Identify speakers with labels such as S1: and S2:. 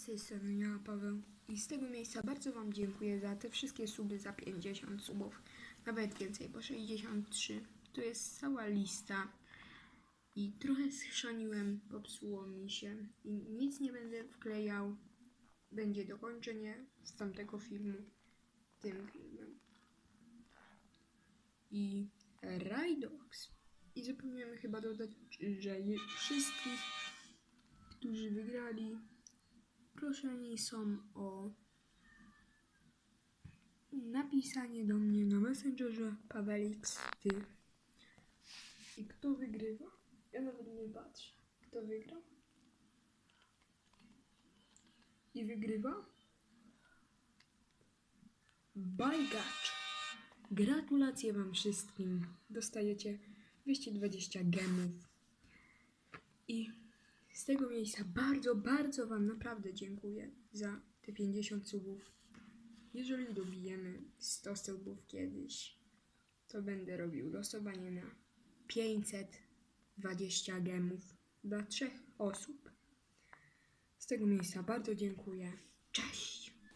S1: z tej strony ja, Paweł. I z tego miejsca bardzo Wam dziękuję za te wszystkie suby, za 50 subów. Nawet więcej, bo 63. To jest cała lista. I trochę schrzaniłem, popsuło mi się. I nic nie będę wklejał. Będzie dokończenie z tamtego filmu. Tym filmem. I Rajdox. I zapomniałem chyba dodać, że wszystkich, którzy wygrali, proszeni są o napisanie do mnie na Messengerze Pawelix ty. I kto wygrywa? Ja nawet nie patrzę. Kto wygra? I wygrywa? Bajgacz. Gratulacje Wam wszystkim. Dostajecie 220 gemów. I tego miejsca bardzo, bardzo Wam naprawdę dziękuję za te 50 subów. Jeżeli dobijemy 100 subów kiedyś, to będę robił losowanie na 520 gemów dla trzech osób. Z tego miejsca bardzo dziękuję. Cześć!